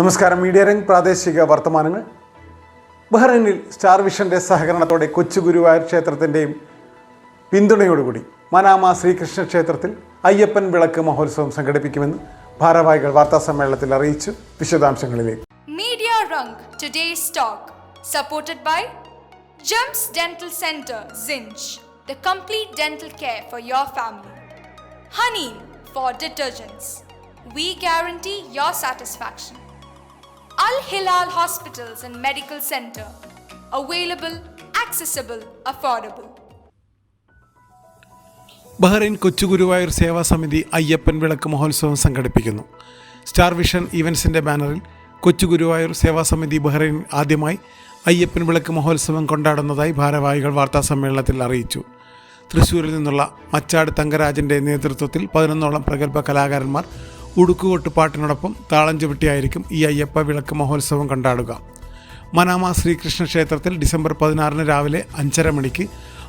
നമസ്കാരം. മീഡിയ രംഗ് പ്രാദേശിക വർത്തമാനങ്ങൾ. ബഹ്റൈനിൽ സ്റ്റാർ വിഷന്റെ സഹകരണത്തോടെ കൊച്ചു ഗുരുവായൂർ ക്ഷേത്രത്തിന്റെയും പിന്തുണയോടുകൂടി മനാമ ശ്രീകൃഷ്ണ ക്ഷേത്രത്തിൽ അയ്യപ്പൻ വിളക്ക് മഹോത്സവം സംഘടിപ്പിക്കുമെന്ന് ഭാരവാഹികൾ വാർത്താ സമ്മേളനത്തിൽ അറിയിച്ചു. വിശദാംശങ്ങളിലേക്ക്. Media rung today stock supported by gems dental center cinch the complete dental care for your family honey for detergents we guarantee your satisfaction. Al Hilal Hospitals and Medical Center. Available, accessible, affordable. Bahrain Kochuguruvayur Seva Samithi Ayyappan Vilakku മഹോത്സവം സംഘടിപ്പിക്കുന്നു star vision ഇവൻസിന്റെ ബാനറിൽ കൊച്ചുഗുരുവായൂർ സേവാ സമിതി Bahrain ആദ്യമായി അയ്യപ്പൻ വിളക്ക് മഹോത്സവം കൊണ്ടാടുന്നതായി ഭാരവാഹികൾ വാർത്താസമ്മേളനത്തിൽ അറിയിച്ചു തൃശ്ശൂരിൽ നിന്നുള്ള മച്ചാട് തങ്കരാജന്റെ നേതൃത്വത്തിൽ പതിനൊന്നോളം പ്രഗത്ഭ കലാകാരന്മാർ ഉടുക്കുകൊട്ടുപാട്ടിനോടൊപ്പം താളം ചുവട്ടിയായിരിക്കും ഈ അയ്യപ്പ വിളക്ക് മഹോത്സവം കൊണ്ടാടുക. മനാമ ശ്രീകൃഷ്ണ ക്ഷേത്രത്തിൽ ഡിസംബർ പതിനാറിന് രാവിലെ അഞ്ചര മണിക്ക്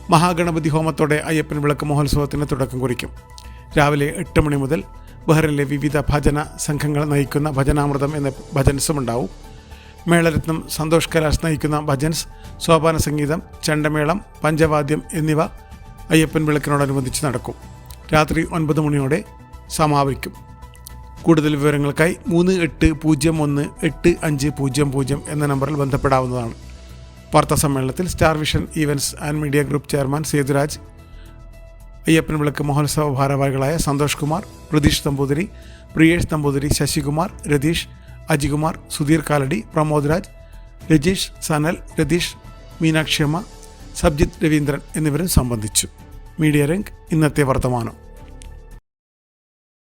മഹാഗണപതി ഹോമത്തോടെ അയ്യപ്പൻ വിളക്ക് മഹോത്സവത്തിന് തുടക്കം കുറിക്കും. രാവിലെ എട്ട് മണി മുതൽ ബഹ്റിനിലെ വിവിധ ഭജന സംഘങ്ങൾ നയിക്കുന്ന ഭജനാമൃതം എന്ന ഭജൻസും ഉണ്ടാവും മേളരത്നം സന്തോഷ് കലാസ് നയിക്കുന്ന ഭജൻസ് സോപാന സംഗീതം ചണ്ടമേളം പഞ്ചവാദ്യം എന്നിവ അയ്യപ്പൻ വിളക്കിനോടനുബന്ധിച്ച് നടക്കും. രാത്രി ഒൻപത് മണിയോടെ സമാപിക്കും. കൂടുതൽ വിവരങ്ങൾക്കായി മൂന്ന് എട്ട് പൂജ്യം ഒന്ന് എട്ട് അഞ്ച് പൂജ്യം പൂജ്യം എന്ന നമ്പറിൽ ബന്ധപ്പെടാവുന്നതാണ്. വാർത്താ സമ്മേളനത്തിൽ star vision events and media group chairman Sethuraj Ayyappan Vilakku മഹോത്സവ ഭാരവാഹികളായ സന്തോഷ് കുമാർ പ്രതീഷ് നമ്പൂതിരി പ്രിയേഷ് നമ്പൂതിരി ശശികുമാർ രതീഷ് അജികുമാർ സുധീർ കാലടി പ്രമോദ് രാജ് രജീഷ് സനൽ രതീഷ് മീനാക്ഷിയമ്മ സബ്ജിത്ത് രവീന്ദ്രൻ എന്നിവരും സംബന്ധിച്ചു. മീഡിയ രംഗ് ഇന്നത്തെ വർത്തമാനം.